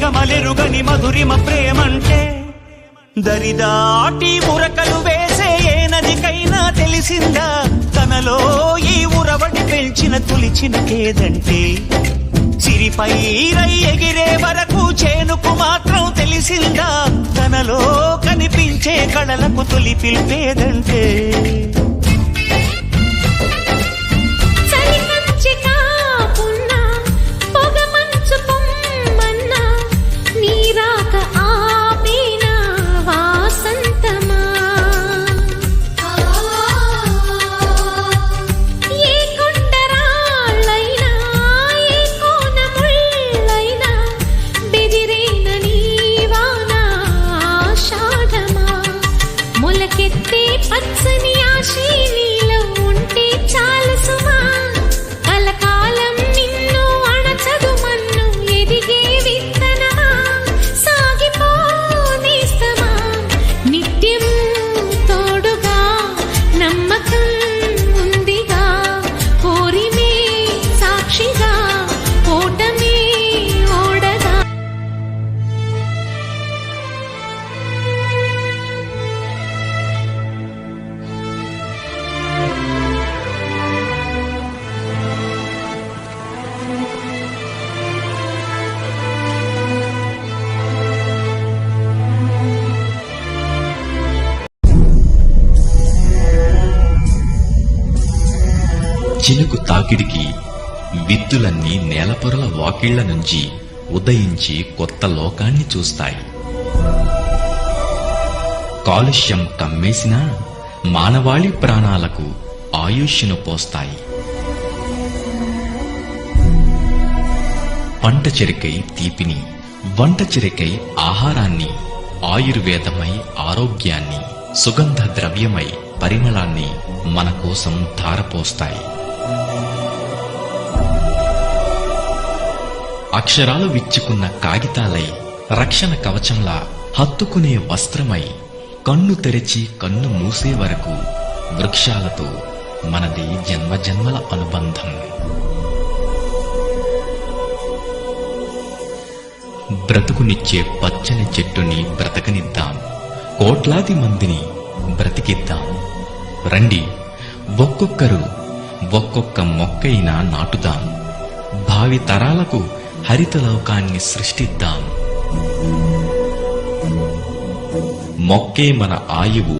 భావం మధురిమ ప్రేమంటే. దరిదాటి ఉరకలు వేసే ఏ నదికైనా తెలిసిందా? తనలో ఈ ఉరవడి పెంచిన తులిచిన కేదంటే సిరిపై రై ఎగిరే వరకు చేనుకు మాత్రం తెలిసిందా? తనలో కనిపించే కళలకు తొలి పిలిపేదంటే పచ్చని ఆశీ నీలో చినుకు తాకిడికి విత్తులన్నీ నేలపొరల వాకిళ్ళ నుంచి ఉదయించి కొత్త లోకాన్ని చూస్తాయి. కాలుష్యం కమ్మేసినా మానవాళి ప్రాణాలకు ఆయుష్ను పోస్తాయి. పంట చెరికై తీపిని వంట చెరికై ఆహారాన్ని ఆయుర్వేదమై ఆరోగ్యాన్ని సుగంధ ద్రవ్యమై పరిమళాన్ని మన కోసం ధారపోస్తాయి. అక్షరాలు విచ్చుకున్న కాగితాలై రక్షణ కవచంలా హత్తుకునే వస్త్రమై కన్ను తెరిచి కన్ను మూసే వరకు వృక్షాలతో మనది జన్మజన్మల అనుబంధం. బ్రతుకునిచ్చే పచ్చని చెట్టుని బ్రతకనిద్దాం. కోట్లాది మందిని బ్రతికిద్దాం. రండి ఒక్కొక్కరు ఒక్కొక్క మొక్కైనా నాటుదాం. భావి తరాలకు హరితలోకాన్ని సృష్టిద్దాం. మొక్కే మన ఆయువు